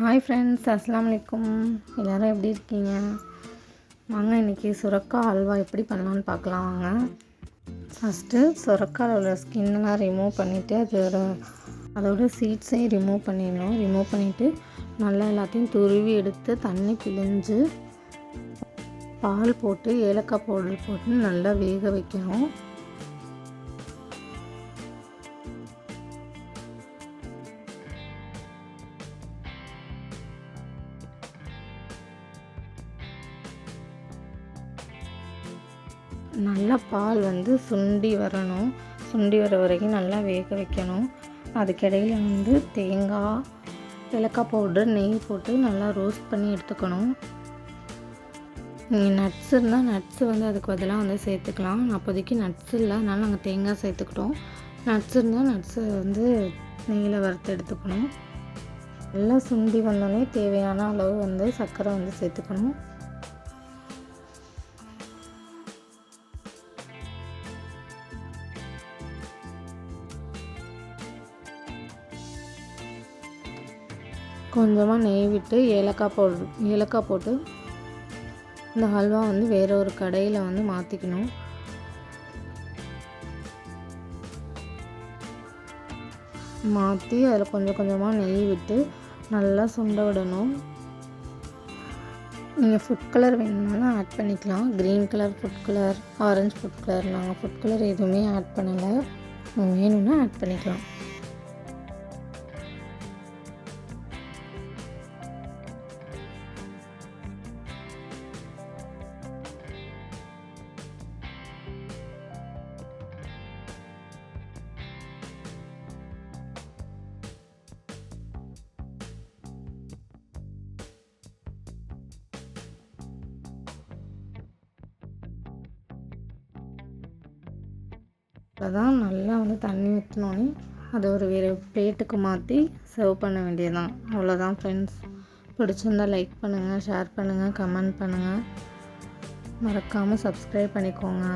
Hi friends அஸ்லாம் வலைக்கும் எல்லோரும் எப்படி இருக்கீங்க? வாங்க இன்றைக்கி சுரக்காய் அல்வா எப்படி பண்ணலான்னு பார்க்கலாம் வாங்க. ஃபஸ்ட்டு சுரக்காயில் உள்ள ஸ்கின்னெலாம் ரிமூவ் பண்ணிவிட்டு அதோட அதோட சீட்ஸையும் ரிமூவ் பண்ணிடணும். ரிமூவ் பண்ணிவிட்டு நல்லா எல்லாத்தையும் துருவி எடுத்து தண்ணி பிழிஞ்சு பால் போட்டு ஏலக்காய் பவுடர் போட்டு நல்லா வேக வைக்கணும். நல்லா பால் வந்து சுண்டி வரணும். சுண்டி வர வரைக்கும் நல்லா வேக வைக்கணும். அதுக்கிடையில் வந்து தேங்காய் ஏலக்காய் பவுடர் நெய் போட்டு நல்லா ரோஸ்ட் பண்ணி எடுத்துக்கணும். நீங்கள் நட்ஸ் இருந்தால் நட்ஸு வந்து அதுக்கு பதிலாக வந்து சேர்த்துக்கலாம். அப்போதைக்கு நட்ஸ் இல்லை அதனால் நாங்கள் தேங்காய் சேர்த்துக்கிட்டோம். நட்ஸ் இருந்தால் நட்ஸை வந்து நெய்யில் வறுத்து எடுத்துக்கணும். நல்லா சுண்டி வந்தோடனே தேவையான அளவு வந்து சர்க்கரை வந்து சேர்த்துக்கணும். கொஞ்சமாக நெய் விட்டு ஏலக்காய் போடு ஏலக்காய் போட்டு இந்த ஹல்வா வந்து வேற ஒரு கடையில் வந்து மாற்றிக்கணும் மாற்றி அதில் கொஞ்சம் கொஞ்சமாக நெய் விட்டு நல்லா சுண்ட விடணும். நீங்கள் ஃபுட் கலர் வேணும்னாலும் ஆட் பண்ணிக்கலாம். க்ரீன் கலர் ஃபுட் கலர் ஆரஞ்சு ஃபுட் கலர் நாங்கள் ஃபுட் கலர் எதுவுமே ஆட் பண்ணலை. வேணும்னா ஆட் பண்ணிக்கலாம். தான் நல்லா வந்து தண்ணி ஊற்றினோன்னே அதை ஒரு வேறு பிளேட்டுக்கு மாற்றி சர்வ் பண்ண வேண்டியதுதான். அவ்வளோதான் ஃப்ரெண்ட்ஸ் பிடிச்சிருந்தா லைக் பண்ணுங்கள் ஷேர் பண்ணுங்கள் கமெண்ட் பண்ணுங்கள் மறக்காமல் சப்ஸ்கிரைப் பண்ணிக்கோங்க.